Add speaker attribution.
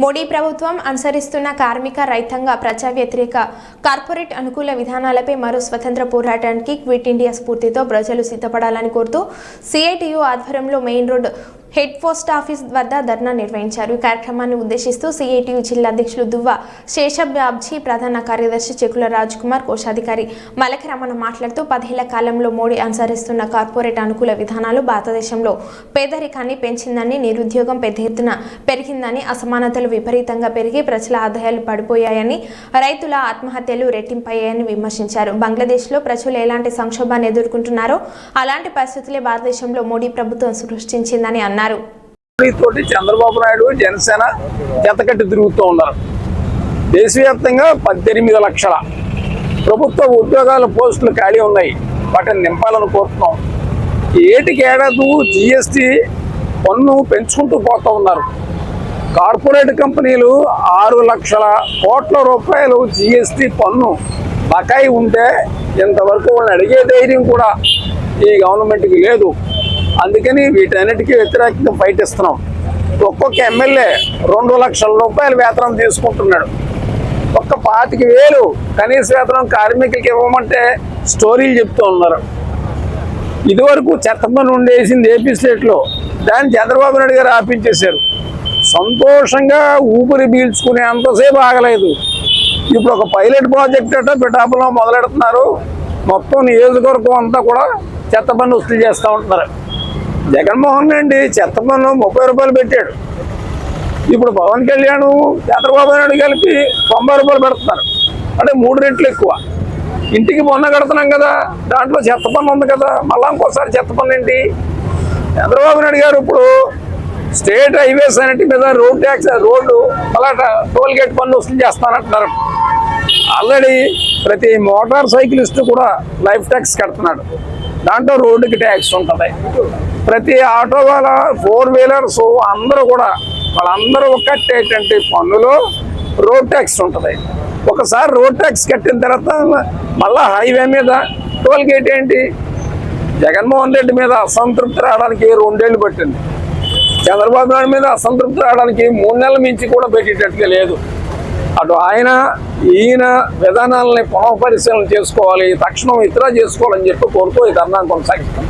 Speaker 1: మోడీ ప్రభుత్వం అనుసరిస్తున్న కార్మిక రైతాంగ ప్రజా వ్యతిరేక కార్పొరేట్ అనుకూల విధానాలపై మరో స్వతంత్ర పోరాటానికి క్విట్ ఇండియా స్ఫూర్తితో ప్రజలు సిద్ధపడాలని కోరుతూ సిఐటియు ఆధ్వర్యంలో main road head post office వద్ద ధర్నా నిర్వహించారు. ఈ కార్యక్రమాన్ని ఉద్దేశిస్తూ సిఐటియు జిల్లా అధ్యక్షులు దువ్వ శేషబ్యాబ్జీ ప్రధాన కార్యదర్శి చెకుల రాజ్ కుమార్ కోశాధికారి మలకరమణ మాట్లాడుతూ పదేళ్ళ కాలంలో మోడీ అనుసరిస్తున్న కార్పొరేట్ అనుకూల విధానాలు భారతదేశంలో పేదరికాన్ని పెంచిందని నిరుద్యోగం పెద్ద ఎత్తున పెరిగిందని అసమానతలు విపరీతంగా పెరిగి ప్రజల ఆదాయాలు పడిపోయాయని రైతుల ఆత్మహత్యలు రెట్టింపయ్యాయని విమర్శించారు. బంగ్లాదేశ్లో ప్రజలు ఎలాంటి సంక్షోభాన్ని ఎదుర్కొంటున్నారో అలాంటి పరిస్థితులే భారతదేశంలో మోడీ ప్రభుత్వం సృష్టించిందని అన్నారు.
Speaker 2: తోటి చంద్రబాబు నాయుడు జనసేన జతకట్టి తిరుగుతూ ఉన్నారు. దేశవ్యాప్తంగా పద్దెనిమిది లక్షల ప్రభుత్వ ఉద్యోగాల పోస్టులు ఖాళీ ఉన్నాయి. వాటిని నింపాలని కోరుతున్నాం. ఏటికి జిఎస్టి పన్ను పెంచుకుంటూ పోతూ ఉన్నారు. కార్పొరేట్ కంపెనీలు ఆరు లక్షల కోట్ల రూపాయలు జిఎస్టి పన్ను బకాయి ఉంటే ఇంతవరకు వాళ్ళని అడిగే ధైర్యం కూడా ఈ గవర్నమెంట్కి లేదు. అందుకని వీటన్నిటికీ వ్యతిరేకంగా ఫైట్ ఇస్తున్నాం ఒక్కొక్క ఎమ్మెల్యే రెండు లక్షల రూపాయలు వేతనం తీసుకుంటున్నాడు. ఒక్క పాతిక వేలు కనీస వేతనం కార్మికులకి ఇవ్వమంటే స్టోరీలు చెప్తూ ఉన్నారు. ఇదివరకు చెత్త పని ఉండేసింది ఏపీ స్టేట్లో దాన్ని చంద్రబాబు నాయుడు గారు ఆపించేశారు. సంతోషంగా ఊపిరి పీల్చుకునే అంతసేపు ఆగలేదు. ఇప్పుడు ఒక పైలట్ ప్రాజెక్ట్ అట పిఠాపులో మొదలెడుతున్నారు. మొత్తం నియోజకవర్గం అంతా కూడా చెత్త పని వసూలు చేస్తూ ఉంటున్నారు. జగన్మోహన్ రెడ్డి చెత్తపన్ను ముప్పై రూపాయలు పెట్టాడు. ఇప్పుడు పవన్ కళ్యాణ్ చంద్రబాబు నాయుడు కలిపి తొంభై రూపాయలు పెడుతున్నారు. అంటే మూడు రెట్లు ఎక్కువ. ఇంటికి మొన్న కడుతున్నాం కదా దాంట్లో చెత్త పన్ను ఉంది కదా మళ్ళా ఇంకోసారి చెత్త పన్ను ఏంటి? చంద్రబాబు నాయుడు గారు ఇప్పుడు స్టేట్ హైవేస్ అనేటి మీద రోడ్ ట్యాక్స్ రోడ్డు అలా టోల్ గేట్ పన్ను వసూలు చేస్తానంటున్నారు. ఆల్రెడీ ప్రతి మోటార్ సైకిలిస్ట్ కూడా లైఫ్ ట్యాక్స్ కడుతున్నాడు. దాంట్లో రోడ్డుకి ట్యాక్స్ ఉంటుంది. ప్రతి ఆటో వాళ్ళ ఫోర్ వీలర్స్ అందరూ కూడా వాళ్ళందరూ కట్టేటువంటి పన్నులో రోడ్ ట్యాక్స్ ఉంటుంది. ఒకసారి రోడ్ ట్యాక్స్ కట్టిన తర్వాత మళ్ళా హైవే మీద టోల్ గేట్ ఏంటి? జగన్మోహన్ రెడ్డి మీద అసంతృప్తి రావడానికి రెండేళ్ళు పట్టింది. చంద్రబాబు నాయుడు మీద అసంతృప్తి రావడానికి మూడు నెలల మించి కూడా పెట్టేటట్టుగా లేదు. అటు ఆయన ఈయన విధానాలని పునఃపరిశీలన చేసుకోవాలి తక్షణం ఇతర చేసుకోవాలని చెప్పి కోరుతూ ఈ ధర్నా కొనసాగిస్తాం.